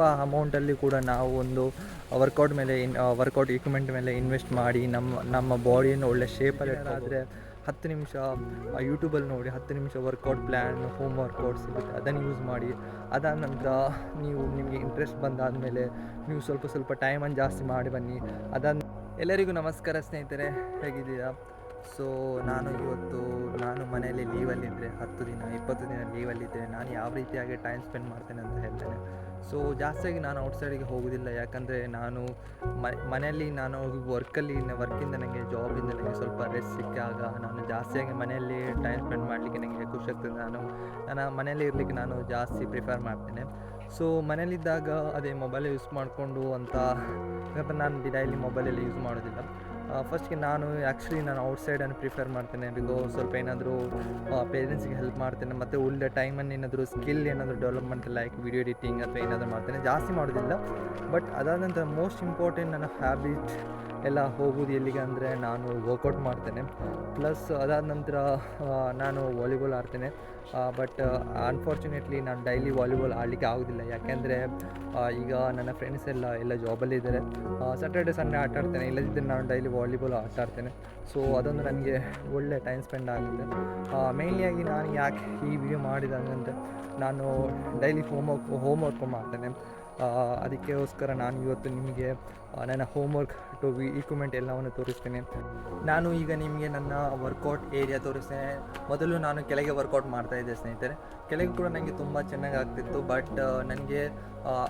ಅಮೌಂಟಲ್ಲಿ ಕೂಡ ನಾವು ಒಂದು ವರ್ಕೌಟ್ ಮೇಲೆ ಇನ್ ವರ್ಕೌಟ್ ಇಕ್ವಿಪ್ಮೆಂಟ್ ಮೇಲೆ ಇನ್ವೆಸ್ಟ್ ಮಾಡಿ ನಮ್ಮ ನಮ್ಮ ಬಾಡಿಯನ್ನು ಒಳ್ಳೆ ಶೇಪಲ್ಲಿ ಆದರೆ ಹತ್ತು ನಿಮಿಷ ಯೂಟ್ಯೂಬಲ್ಲಿ ನೋಡಿ ಹತ್ತು ನಿಮಿಷ ವರ್ಕೌಟ್ ಪ್ಲ್ಯಾನ್ ಹೋಮ್ ವರ್ಕೌಟ್ ಸಿಗುತ್ತೆ. ಅದನ್ನು ಯೂಸ್ ಮಾಡಿ, ಅದಾದ ನಂತರ ನೀವು ನಿಮಗೆ ಇಂಟ್ರೆಸ್ಟ್ ಬಂದಾದಮೇಲೆ ನೀವು ಸ್ವಲ್ಪ ಸ್ವಲ್ಪ ಟೈಮನ್ನು ಜಾಸ್ತಿ ಮಾಡಿ ಬನ್ನಿ. ಅದಾದ, ಎಲ್ಲರಿಗೂ ನಮಸ್ಕಾರ ಸ್ನೇಹಿತರೆ, ಹೇಗಿದ್ದೀರಾ? ಸೊ ನಾನು ಇವತ್ತು ನಾನು ಮನೆಯಲ್ಲಿ ಲೀವಲ್ಲಿದ್ದರೆ ಹತ್ತು ದಿನ, ಇಪ್ಪತ್ತು ದಿನ ಲೀವಲ್ಲಿದ್ದರೆ ನಾನು ಯಾವ ರೀತಿಯಾಗಿ ಟೈಮ್ ಸ್ಪೆಂಡ್ ಮಾಡ್ತೇನೆ ಅಂತ ಹೇಳ್ತೇನೆ. ಸೊ ಜಾಸ್ತಿಯಾಗಿ ನಾನು ಔಟ್ಸೈಡಿಗೆ ಹೋಗೋದಿಲ್ಲ. ಯಾಕಂದರೆ ನಾನು ಮನೆಯಲ್ಲಿ ನಾನು ವರ್ಕಲ್ಲಿ ವರ್ಕಿಂದ ನನಗೆ ಜಾಬಿಂದ ನನಗೆ ಸ್ವಲ್ಪ ರೆಸ್ಟ್ ಸಿಕ್ಕಾಗ ನಾನು ಜಾಸ್ತಿಯಾಗಿ ಮನೆಯಲ್ಲಿ ಟೈಮ್ ಸ್ಪೆಂಡ್ ಮಾಡಲಿಕ್ಕೆ ನನಗೆ ಖುಷಿ ಆಗ್ತದೆ. ನಾನು, ನನ್ನ ಮನೆಯಲ್ಲಿ ಇರಲಿಕ್ಕೆ ನಾನು ಜಾಸ್ತಿ ಪ್ರಿಫರ್ ಮಾಡ್ತೇನೆ. ಸೊ ಮನೇಲಿದ್ದಾಗ ಅದೇ ಮೊಬೈಲ್ ಯೂಸ್ ಮಾಡಿಕೊಂಡು ಅಂತ ನಾನು ಡೈಲಿ ಮೊಬೈಲಲ್ಲಿ ಯೂಸ್ ಮಾಡೋದಿಲ್ಲ. ಫಸ್ಟ್ಗೆ ನಾನು ಆ್ಯಕ್ಚುಲಿ ನಾನು ಔಟ್ಸೈಡನ್ನು ಪ್ರಿಫರ್ ಮಾಡ್ತೇನೆ. ಬಿಕಾಸ್ ಸ್ವಲ್ಪ ಏನಾದರೂ ಪೇರೆಂಟ್ಸ್ಗೆ ಹೆಲ್ಪ್ ಮಾಡ್ತೇನೆ. ಮತ್ತು ಉಳಿದ ಟೈಮನ್ನು ಏನಾದರೂ ಸ್ಕಿಲ್ ಏನಾದರೂ ಡೆವಲಪ್ಮೆಂಟ್ ಲೈಕ್ ವಿಡಿಯೋ ಎಡಿಟಿಂಗ್ ಅಥವಾ ಏನಾದರೂ ಮಾಡ್ತೇನೆ. ಜಾಸ್ತಿ ಮಾಡೋದಿಲ್ಲ. ಬಟ್ ಅದಾದ ನಂತರ ಮೋಸ್ಟ್ ಇಂಪಾರ್ಟೆಂಟ್ ನನ್ನ ಹ್ಯಾಬಿಟ್ ಎಲ್ಲ ಹೋಗೋದು ಎಲ್ಲಿಗೆ ಅಂದರೆ ನಾನು ವರ್ಕೌಟ್ ಮಾಡ್ತೇನೆ. ಪ್ಲಸ್ ಅದಾದ ನಂತರ ನಾನು ವಾಲಿಬಾಲ್ ಆಡ್ತೇನೆ. ಬಟ್ ಅನ್ಫಾರ್ಚುನೇಟ್ಲಿ ನಾನು ಡೈಲಿ ವಾಲಿಬಾಲ್ ಆಡಲಿಕ್ಕೆ ಆಗೋದಿಲ್ಲ. ಯಾಕೆಂದರೆ ಈಗ ನನ್ನ ಫ್ರೆಂಡ್ಸ್ ಎಲ್ಲ ಎಲ್ಲ ಜಾಬಲ್ಲಿದ್ದಾರೆ ಸ್ಯಾಟರ್ಡೆ ಸಂಡೇ ಆಟ ಆಡ್ತೇನೆ. ಇಲ್ಲದಿದ್ದರೆ ನಾನು ಡೈಲಿ ವಾಲಿಬಾಲ್ ಆಟ ಆಡ್ತೇನೆ. ಸೊ ಅದೊಂದು ನನಗೆ ಒಳ್ಳೆ ಟೈಮ್ ಸ್ಪೆಂಡ್ ಆಗುತ್ತೆ. ಮೇಯ್ನ್ಲಿಯಾಗಿ ನಾನು ಯಾಕೆ ಈ ವಿಡಿಯೋ ಮಾಡಿದಂತೆ ನಾನು daily home work home work ಮಾಡ್ತೇನೆ. ಅದಕ್ಕೋಸ್ಕರ ನಾನು ಇವತ್ತು ನಿಮಗೆ ನನ್ನ ಹೋಮ್ವರ್ಕ್ ಟು ಇಕ್ವಿಪ್ಮೆಂಟ್ ಎಲ್ಲವನ್ನು ತೋರಿಸ್ತೇನೆ. ನಾನು ಈಗ ನಿಮಗೆ ನನ್ನ ವರ್ಕೌಟ್ ಏರಿಯಾ ತೋರಿಸ್ತೇನೆ. ಮೊದಲು ನಾನು ಕೆಳಗೆ ವರ್ಕೌಟ್ ಮಾಡ್ತಾ ಇದ್ದೆ ಸ್ನೇಹಿತರೆ. ಕೆಳಗೆ ಕೂಡ ನನಗೆ ತುಂಬ ಚೆನ್ನಾಗಿ ಆಗ್ತಿತ್ತು ಬಟ್ ನನಗೆ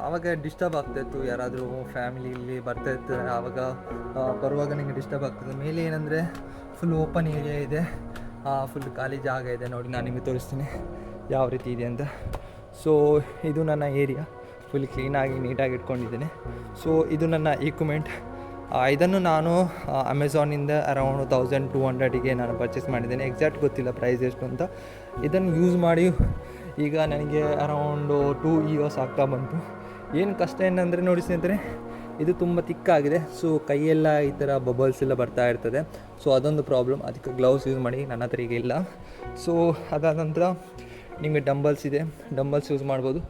ಆವಾಗ ಡಿಸ್ಟರ್ಬ್ ಆಗ್ತಾಯಿತ್ತು ಯಾರಾದರೂ ಫ್ಯಾಮಿಲಿಯಲ್ಲಿ ಬರ್ತಾ ಇರ್ತಾರೆ, ಆವಾಗ ಬರುವಾಗ ನನಗೆ ಡಿಸ್ಟರ್ಬ್ ಆಗ್ತದೆ ಮೇಲೆ ಏನಂದರೆ ಫುಲ್ ಓಪನ್ ಏರಿಯಾ ಇದೆ. ಫುಲ್ ಖಾಲಿ ಜಾಗ ಇದೆ. ನೋಡಿ, ನಾನು ನಿಮಗೆ ತೋರಿಸ್ತೀನಿ. ಯಾವ ರೀತಿ ಇದೆ ಅಂತ. ಸೊ ಇದು ನನ್ನ ಏರಿಯಾ ಫುಲ್ ಕ್ಲೀನಾಗಿ ನೀಟಾಗಿ ಇಟ್ಕೊಂಡಿದ್ದೀನಿ. ಸೊ ಇದು ನನ್ನ ಈಕ್ವಿಮೆಂಟ್ ಇದನ್ನು ನಾನು ಅಮೆಝಾನಿಂದ ಅರೌಂಡ್ ತೌಸಂಡ್ ಟೂ ಹಂಡ್ರೆಡಿಗೆ ನಾನು ಪರ್ಚೇಸ್ ಮಾಡಿದ್ದೇನೆ. ಎಕ್ಸಾಕ್ಟ್ ಗೊತ್ತಿಲ್ಲ ಪ್ರೈಸ್ ಎಷ್ಟು ಅಂತ. ಇದನ್ನು ಯೂಸ್ ಮಾಡಿ ಈಗ ನನಗೆ ಅರೌಂಡು ಟೂ ಇಯರ್ಸ್ ಆಗ್ತಾ ಬಂತು. ಏನು ಕಷ್ಟ ಏನಂದರೆ ನೋಡಿ ಸ್ನೇಹಿತರೆ, ಇದು ತುಂಬ ತಿಕ್ಕಾಗಿದೆ. ಸೊ ಕೈಯೆಲ್ಲ ಈ ಥರ ಬಬಲ್ಸ್ ಎಲ್ಲ ಬರ್ತಾ ಇರ್ತದೆ. ಸೊ ಅದೊಂದು ಪ್ರಾಬ್ಲಮ್ ಅದಕ್ಕೆ ಗ್ಲೌಸ್ ಯೂಸ್ ಮಾಡಿ. ನನ್ನ ಹತ್ರ ಈಗ ಇಲ್ಲ. ಸೊ ಅದಾದ ನಂತರ ನಿಮಗೆ ಡಂಬಲ್ಸ್ ಇದೆ, ಡಂಬಲ್ಸ್ ಯೂಸ್ ಮಾಡ್ಬೋದು.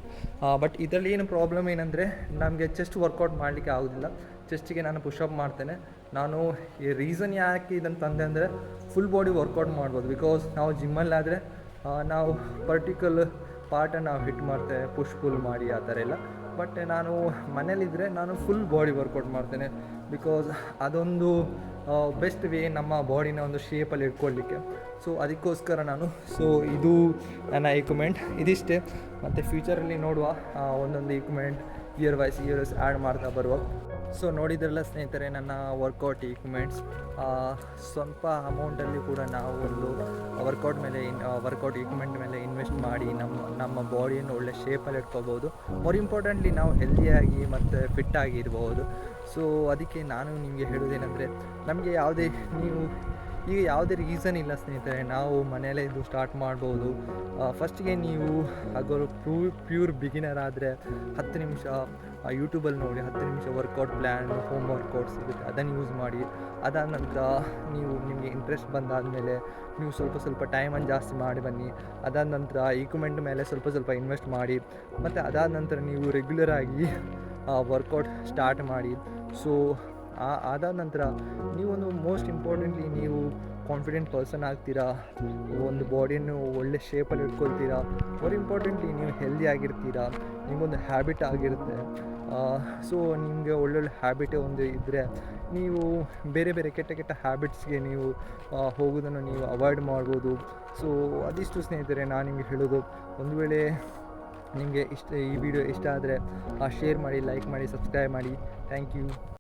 ಬಟ್ ಇದರಲ್ಲಿ ಏನು ಪ್ರಾಬ್ಲಮ್ ಏನಂದರೆ, ನಮಗೆ ಚೆಸ್ಟ್ ವರ್ಕೌಟ್ ಮಾಡಲಿಕ್ಕೆ ಆಗೋದಿಲ್ಲ. ಚೆಸ್ಟಿಗೆ ನಾನು ಪುಷಪ್ ಮಾಡ್ತೇನೆ. ನಾನು ಈ ರೀಸನ್ ಯಾಕೆ ಇದನ್ನು ತಂದೆ ಅಂದರೆ ಫುಲ್ ಬಾಡಿ ವರ್ಕೌಟ್ ಮಾಡ್ಬೋದು. ಬಿಕಾಸ್ ನಾವು ಜಿಮ್ಮಲ್ಲಾದರೆ ನಾವು ಪರ್ಟಿಕ್ಯುಲರ್ ಪಾರ್ಟನ್ನು ನಾವು ಹಿಟ್ ಮಾಡ್ತೇವೆ ಪುಷ್ ಪುಲ್ ಮಾಡಿ ಆ ಥರ ಎಲ್ಲ. ಬಟ್ ನಾನು ಮನೇಲಿದ್ದರೆ ನಾನು ಫುಲ್ ಬಾಡಿ ವರ್ಕೌಟ್ ಮಾಡ್ತೇನೆ. ಬಿಕಾಸ್ ಅದೊಂದು ಬೆಸ್ಟ್ ವೇ ನಮ್ಮ ಬಾಡಿನ ಒಂದು ಶೇಪಲ್ಲಿ ಇಟ್ಕೊಳ್ಳಿಕ್ಕೆ ಸೊ ಅದಕ್ಕೋಸ್ಕರ ನಾನು ಸೊ ಇದು ನನ್ನ ಇಕ್ವಿಪ್ಮೆಂಟ್ ಇದಿಷ್ಟೇ. ಮತ್ತು ಫ್ಯೂಚರಲ್ಲಿ ನೋಡುವ ಒಂದೊಂದು equipment year wise years add ಮಾಡ್ತಾ ಬರುವ ಸೊ ನೋಡಿದ್ರಲ್ಲ ಸ್ನೇಹಿತರೆ, ನನ್ನ ವರ್ಕೌಟ್ ಇಕ್ವಿಪ್ಮೆಂಟ್ಸ್ ಸ್ವಲ್ಪ ಅಮೌಂಟಲ್ಲಿ ಕೂಡ ನಾವು ಒಂದು ವರ್ಕೌಟ್ ಮೇಲೆ ಇನ್ ವರ್ಕೌಟ್ ಇಕ್ವಿಪ್ಮೆಂಟ್ ಮೇಲೆ ಇನ್ವೆಸ್ಟ್ ಮಾಡಿ ನಮ್ಮ ನಮ್ಮ ಬಾಡಿಯನ್ನು ಒಳ್ಳೆ ಶೇಪಲ್ಲಿ ಇಟ್ಕೋಬೋದು. ಮೋರ್ ಇಂಪಾರ್ಟೆಂಟ್ಲಿ ನಾವು ಹೆಲ್ದಿಯಾಗಿ ಮತ್ತು ಫಿಟ್ಟಾಗಿ ಇರ್ಬೋದು ಸೊ ಅದಕ್ಕೆ ನಾನು ನಿಮಗೆ ಹೇಳೋದೇನೆಂದರೆ ನಮಗೆ ಯಾವುದೇ ನೀವು ಈಗ ಯಾವುದೇ ರೀಸನ್ ಇಲ್ಲ ಸ್ನೇಹಿತರೆ, ನಾವು ಮನೆಯಲ್ಲೇ ಇದು ಸ್ಟಾರ್ಟ್ ಮಾಡ್ಬೋದು. ಫಸ್ಟಿಗೆ ನೀವು ಹಾಗೋ ಪ್ರೂ ಪ್ಯೂರ್ ಬಿಗಿನರ್ ಆದರೆ ಹತ್ತು ನಿಮಿಷ ಯೂಟ್ಯೂಬಲ್ಲಿ ನೋಡಿ, ಹತ್ತು ನಿಮಿಷ ವರ್ಕೌಟ್ ಪ್ಲ್ಯಾನ್ ಹೋಮ್ ವರ್ಕೌಟ್ ಸಿಗುತ್ತೆ, ಅದನ್ನು ಯೂಸ್ ಮಾಡಿ. ಅದಾದ ನಂತರ ನೀವು ನಿಮಗೆ ಇಂಟ್ರೆಸ್ಟ್ ಬಂದಾದಮೇಲೆ ನೀವು ಸ್ವಲ್ಪ ಸ್ವಲ್ಪ ಟೈಮನ್ನು ಜಾಸ್ತಿ ಮಾಡಿ ಬನ್ನಿ. ಅದಾದ ನಂತರ ಈಕ್ವಿಮೆಂಟ್ ಮೇಲೆ ಸ್ವಲ್ಪ ಸ್ವಲ್ಪ ಇನ್ವೆಸ್ಟ್ ಮಾಡಿ. ಮತ್ತು ಅದಾದ ನಂತರ ನೀವು ರೆಗ್ಯುಲರಾಗಿ ವರ್ಕೌಟ್ ಸ್ಟಾರ್ಟ್ ಮಾಡಿ. ಸೊ ಆ- ಅದಾದ ನಂತರ ನೀವೊಂದು ಮೋಸ್ಟ್ ಇಂಪಾರ್ಟೆಂಟ್ಲಿ ನೀವು ಕಾನ್ಫಿಡೆಂಟ್ ಪರ್ಸನ್ ಆಗ್ತೀರಾ? ಒಂದು ಬಾಡಿಯನ್ನು ಒಳ್ಳೆ ಶೇಪಲ್ಲಿ ಇಟ್ಕೊಳ್ತೀರಾ? ಮೋರ್ ಇಂಪಾರ್ಟೆಂಟ್ಲಿ ನೀವು ಹೆಲ್ದಿ ಆಗಿರ್ತೀರಾ? ನಿಮಗೊಂದು ಹ್ಯಾಬಿಟ್ ಆಗಿರುತ್ತೆ. ಸೊ ನಿಮಗೆ ಒಳ್ಳೊಳ್ಳೆ ಹ್ಯಾಬಿಟ್ ಒಂದು ಇದ್ದರೆ ನೀವು ಬೇರೆ ಬೇರೆ ಕೆಟ್ಟ ಕೆಟ್ಟ ಹ್ಯಾಬಿಟ್ಸ್ಗೆ ನೀವು ಹೋಗೋದನ್ನು ನೀವು ಅವಾಯ್ಡ್ ಮಾಡ್ಬೋದು. ಸೊ ಅದಿಷ್ಟು ಸ್ನೇಹಿತರೆ, ನಾನು ನಿಮಗೆ ಹೇಳೋದು, ಒಂದು ವೇಳೆ ನಿಮಗೆ ಇಷ್ಟ, ಈ ವಿಡಿಯೋ ಇಷ್ಟ ಆದರೆ ಶೇರ್ ಮಾಡಿ ಲೈಕ್ ಮಾಡಿ ಸಬ್ಸ್ಕ್ರೈಬ್ ಮಾಡಿ. Thank you